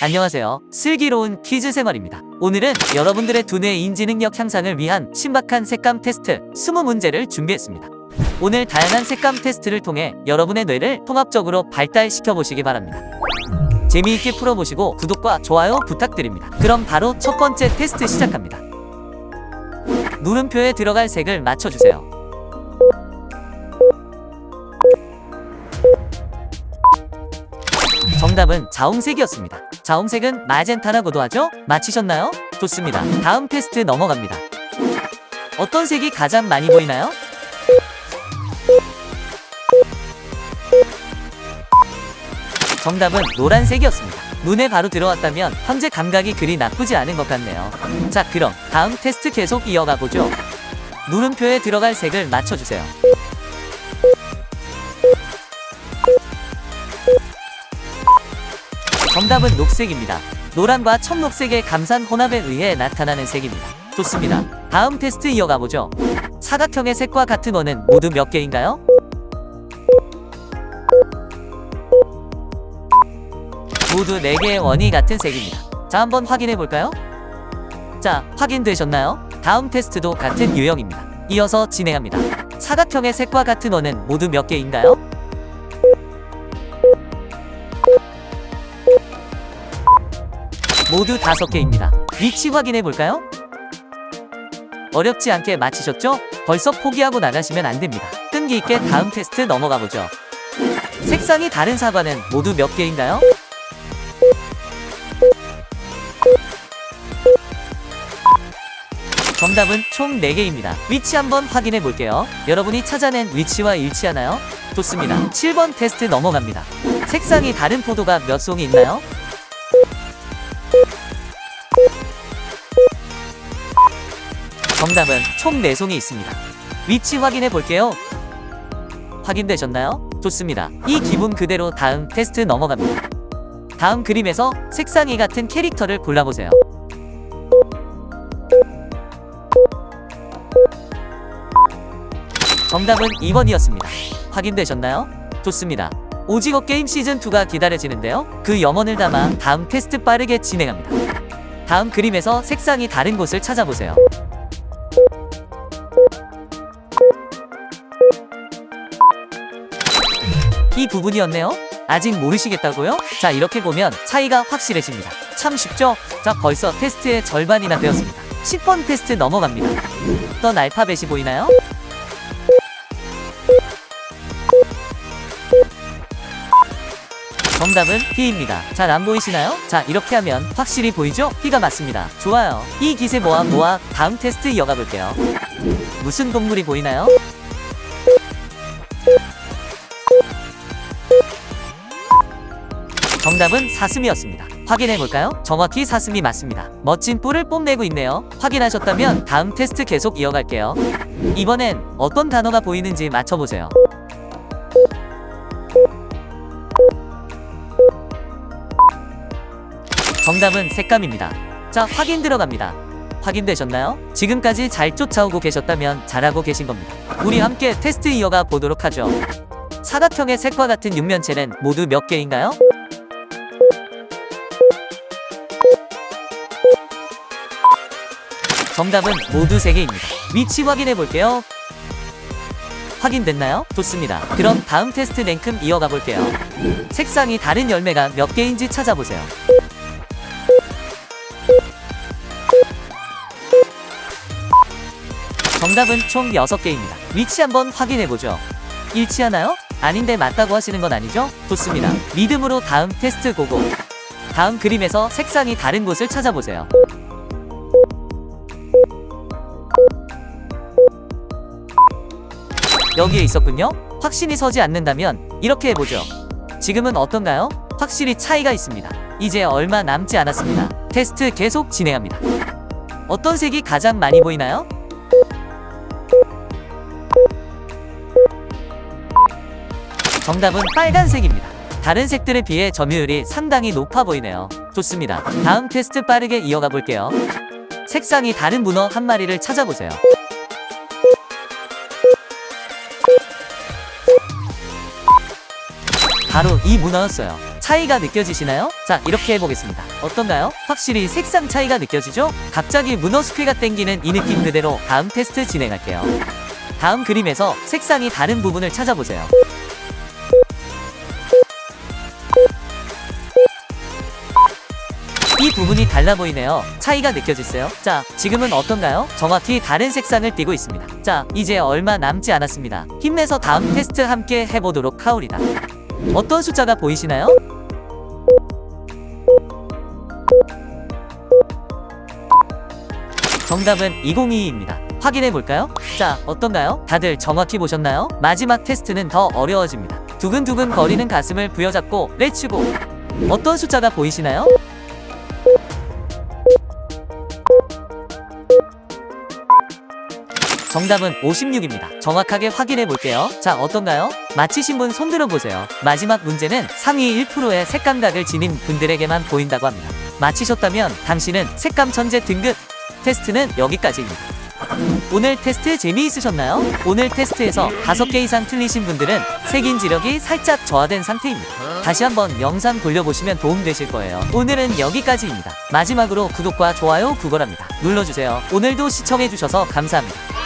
안녕하세요. 슬기로운 퀴즈 생활입니다. 오늘은 여러분들의 두뇌 인지 능력 향상을 위한 신박한 색감 테스트 20문제를 준비했습니다. 오늘 다양한 색감 테스트를 통해 여러분의 뇌를 통합적으로 발달시켜 보시기 바랍니다. 재미있게 풀어보시고 구독과 좋아요 부탁드립니다. 그럼 바로 첫 번째 테스트 시작합니다. 물음표에 들어갈 색을 맞춰주세요. 정답은 자홍색이었습니다. 자홍색은 마젠타라고도 하죠? 맞히셨나요? 좋습니다. 다음 테스트 넘어갑니다. 어떤 색이 가장 많이 보이나요? 정답은 노란색이었습니다. 눈에 바로 들어왔다면 현재 감각이 그리 나쁘지 않은 것 같네요. 자, 그럼 다음 테스트 계속 이어가 보죠. 물음표에 들어갈 색을 맞춰주세요. 정답은 녹색입니다. 노란과 청록색의 감산 혼합에 의해 나타나는 색입니다. 좋습니다. 다음 테스트 이어가 보죠. 사각형의 색과 같은 원은 모두 몇 개인가요? 모두 4개의 원이 같은 색입니다. 자, 한번 확인해 볼까요? 자, 확인되셨나요? 다음 테스트도 같은 유형입니다. 이어서 진행합니다. 사각형의 색과 같은 원은 모두 몇 개인가요? 모두 다섯 개입니다. 위치 확인해 볼까요? 어렵지 않게 맞히셨죠? 벌써 포기하고 나가시면 안 됩니다. 끈기 있게 다음 테스트 넘어가 보죠. 색상이 다른 사과는 모두 몇 개인가요? 정답은 총 4개입니다. 위치 한번 확인해 볼게요. 여러분이 찾아낸 위치와 일치하나요? 좋습니다. 7번 테스트 넘어갑니다. 색상이 다른 포도가 몇 송이 있나요? 정답은 총 4송이 있습니다. 위치 확인해 볼게요. 확인되셨나요? 좋습니다. 이 기분 그대로 다음 테스트 넘어갑니다. 다음 그림에서 색상이 같은 캐릭터를 골라보세요. 정답은 2번이었습니다. 확인되셨나요? 좋습니다. 오징어 게임 시즌2가 기다려지는데요. 그 염원을 담아 다음 테스트 빠르게 진행합니다. 다음 그림에서 색상이 다른 곳을 찾아보세요. 이 부분이었네요. 아직 모르시겠다고요? 자, 이렇게 보면 차이가 확실해집니다. 참 쉽죠? 자, 벌써 테스트의 절반이나 되었습니다. 10번 테스트 넘어갑니다. 어떤 알파벳이 보이나요? 정답은 P입니다. 잘 안 보이시나요? 자, 이렇게 하면 확실히 보이죠? P가 맞습니다. 좋아요. 이 기세 모아 모아 다음 테스트 이어가 볼게요. 무슨 동물이 보이나요? 정답은 사슴이었습니다. 확인해 볼까요? 정확히 사슴이 맞습니다. 멋진 뿔을 뽐내고 있네요. 확인하셨다면 다음 테스트 계속 이어갈게요. 이번엔 어떤 단어가 보이는지 맞춰보세요. 정답은 색감입니다. 자, 확인 들어갑니다. 확인되셨나요? 지금까지 잘 쫓아오고 계셨다면 잘하고 계신 겁니다. 우리 함께 테스트 이어가 보도록 하죠. 사각형의 색과 같은 육면체는 모두 몇 개인가요? 정답은 모두 3개입니다. 위치 확인해 볼게요. 확인됐나요? 좋습니다. 그럼 다음 테스트 랭큼 이어가 볼게요. 색상이 다른 열매가 몇 개인지 찾아보세요. 정답은 총 6개입니다. 위치 한번 확인해 보죠. 일치하나요? 아닌데 맞다고 하시는 건 아니죠? 좋습니다. 리듬으로 다음 테스트 고고. 다음 그림에서 색상이 다른 곳을 찾아보세요. 여기에 있었군요. 확신이 서지 않는다면 이렇게 해보죠. 지금은 어떤가요? 확실히 차이가 있습니다. 이제 얼마 남지 않았습니다. 테스트 계속 진행합니다. 어떤 색이 가장 많이 보이나요? 정답은 빨간색입니다. 다른 색들에 비해 점유율이 상당히 높아 보이네요. 좋습니다. 다음 테스트 빠르게 이어가 볼게요. 색상이 다른 문어 한 마리를 찾아보세요. 바로 이 문어였어요. 차이가 느껴지시나요? 자, 이렇게 해보겠습니다. 어떤가요? 확실히 색상 차이가 느껴지죠? 갑자기 문어스퀴가 땡기는 이 느낌 그대로 다음 테스트 진행할게요. 다음 그림에서 색상이 다른 부분을 찾아보세요. 이 부분이 달라 보이네요. 차이가 느껴지세요? 자, 지금은 어떤가요? 정확히 다른 색상을 띠고 있습니다. 자, 이제 얼마 남지 않았습니다. 힘내서 다음 테스트 함께 해보도록 하오리다. 어떤 숫자가 보이시나요? 정답은 2022입니다. 확인해 볼까요? 자, 어떤가요? 다들 정확히 보셨나요? 마지막 테스트는 더 어려워집니다. 두근두근 거리는 가슴을 부여잡고 렛츠고! 어떤 숫자가 보이시나요? 정답은 56입니다. 정확하게 확인해 볼게요. 자, 어떤가요? 맞히신 분 손들어 보세요. 마지막 문제는 상위 1%의 색감각을 지닌 분들에게만 보인다고 합니다. 맞히셨다면 당신은 색감 천재 등급 테스트는 여기까지입니다. 오늘 테스트 재미있으셨나요? 오늘 테스트에서 5개 이상 틀리신 분들은 색인 지력이 살짝 저하된 상태입니다. 다시 한번 영상 돌려보시면 도움되실 거예요. 오늘은 여기까지입니다. 마지막으로 구독과 좋아요 구걸합니다. 눌러주세요. 오늘도 시청해주셔서 감사합니다.